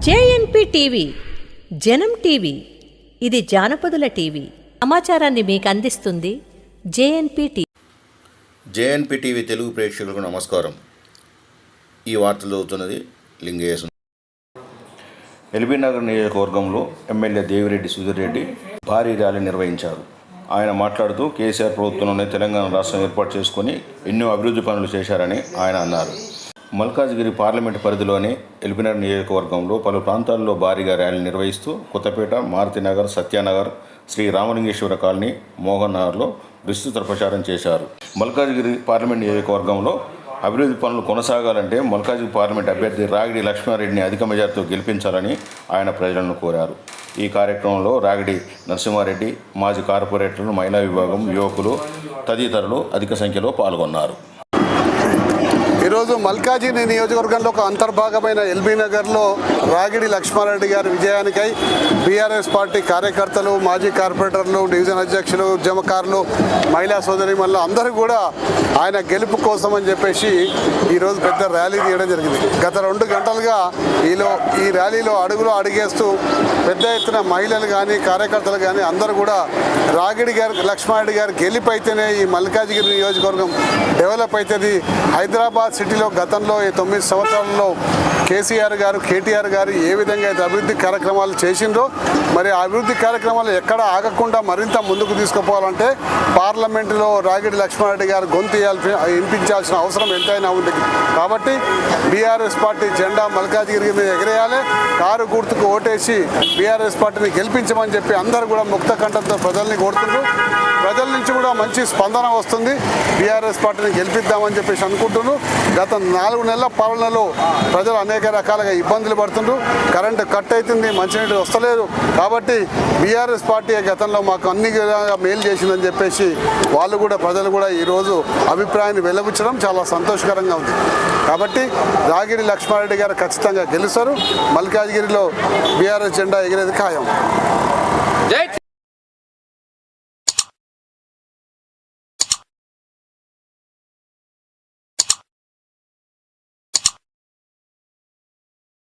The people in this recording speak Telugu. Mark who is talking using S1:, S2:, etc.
S1: జేఎన్పి టీవీ జనం టీవీ ఇది జానపదుల టీవీ. సమాచారాన్ని మీకు అందిస్తుంది JNP TV
S2: JNP TV Telugu ప్రేక్షకులకు నమస్కారం. ఈ వార్తలు చదువుతున్నది లింగేశం. ఎల్బీ నగర్ నియోజకవర్గంలో ఎమ్మెల్యే దేవిరెడ్డి సుధీర్ రెడ్డి భారీ ర్యాలీ నిర్వహించారు. ఆయన మాట్లాడుతూ కేసీఆర్ ప్రభుత్వంలోనే తెలంగాణ రాష్ట్రం ఏర్పాటు చేసుకొని ఎన్నో అభివృద్ధి పనులు చేశారని ఆయన అన్నారు. మల్కాజ్గిరి పార్లమెంట్ పరిధిలోని ఎల్బీనగర్ నియోజకవర్గంలో పలు ప్రాంతాల్లో భారీగా ర్యాలీ నిర్వహిస్తూ కొత్తపేట మారుతినగర్ సత్యానగర్ శ్రీ రామలింగేశ్వర కాలనీ మోహన్ నగర్లో విస్తృత ప్రచారం చేశారు. మల్కాజ్గిరి పార్లమెంట్ నియోజకవర్గంలో అభివృద్ధి పనులు కొనసాగాలంటే మల్కాజ్గిరి పార్లమెంట్ అభ్యర్థి రాగిడి లక్ష్మారెడ్డిని అధిక మెజార్టీతో గెలిపించాలని ఆయన ప్రజలను కోరారు. ఈ కార్యక్రమంలో రాగిడి నరసింహారెడ్డి మాజీ కార్పొరేటర్లు మహిళా విభాగం యువకులు తదితరులు అధిక సంఖ్యలో పాల్గొన్నారు.
S3: ఈరోజు మల్కాజీ నియోజకవర్గంలో ఒక అంతర్భాగమైన ఎల్బీ నగర్లో రాగిడి లక్ష్మారెడ్డి గారి విజయానికై బీఆర్ఎస్ పార్టీ కార్యకర్తలు మాజీ కార్పొరేటర్లు డివిజన్ అధ్యక్షులు ఉద్యమకారులు మహిళా సోదరి మళ్ళీ అందరూ కూడా ఆయన గెలుపు కోసం అని చెప్పేసి ఈరోజు పెద్ద ర్యాలీ తీయడం జరిగింది. గత రెండు గంటలుగా ఈలో ఈ ర్యాలీలో అడుగులో అడిగేస్తూ పెద్ద ఎత్తున మహిళలు కానీ కార్యకర్తలు కానీ అందరూ కూడా రాగిడి గారు లక్ష్మారెడ్డి గారు గెలిపైతేనే అయితేనే ఈ మల్కాజిగిరి నియోజకవర్గం డెవలప్ అవుతుంది హైదరాబాద్ సిటీలో గతంలో ఈ తొమ్మిది సంవత్సరాలలో కేసీఆర్ గారు కేటీఆర్ గారు ఏ విధంగా అయితే అభివృద్ధి కార్యక్రమాలు చేసిండ్రో మరి అభివృద్ధి కార్యక్రమాలు ఎక్కడ ఆగకుండా మరింత ముందుకు తీసుకుపోవాలంటే పార్లమెంటులో రాగిడి లక్ష్మారెడ్డి గారు గొంతు వినిపించాల్సిన అవసరం ఎంతైనా ఉంది. కాబట్టి బీఆర్ఎస్ పార్టీ జెండా మల్కాజిగిరి మీద ఎగరేయాలి. కారు గుర్తుకు ఓటేసి బీఆర్ఎస్ పార్టీని గెలిపించమని చెప్పి అందరూ కూడా ముక్త కంఠంతో ప్రజల్ని కోరుతున్నారు ప్రజల నుంచి కూడా మంచి స్పందన వస్తుంది. బీఆర్ఎస్ పార్టీని గెలిపిద్దామని చెప్పేసి అనుకుంటున్నాను. గత నాలుగు నెలల పాలనలో ప్రజలు అనేక రకాలుగా ఇబ్బందులు పడుతున్నారు. చేస్తుండ్రు. కరెంటు కట్ అవుతుంది మంచినీటి వస్తలేదు. కాబట్టి బీఆర్ఎస్ పార్టీ గతంలో మాకు అన్ని విధంగా మేలు చేసిందని చెప్పేసి వాళ్ళు కూడా ప్రజలు కూడా ఈరోజు అభిప్రాయాన్ని వెల్లబుచ్చడం చాలా సంతోషకరంగా ఉంది. కాబట్టి రాగిడి లక్ష్మారెడ్డి గారు ఖచ్చితంగా గెలుస్తారు. మల్కాజ్గిరిలో బీఆర్ఎస్ జెండా ఎగిరేది ఖాయం.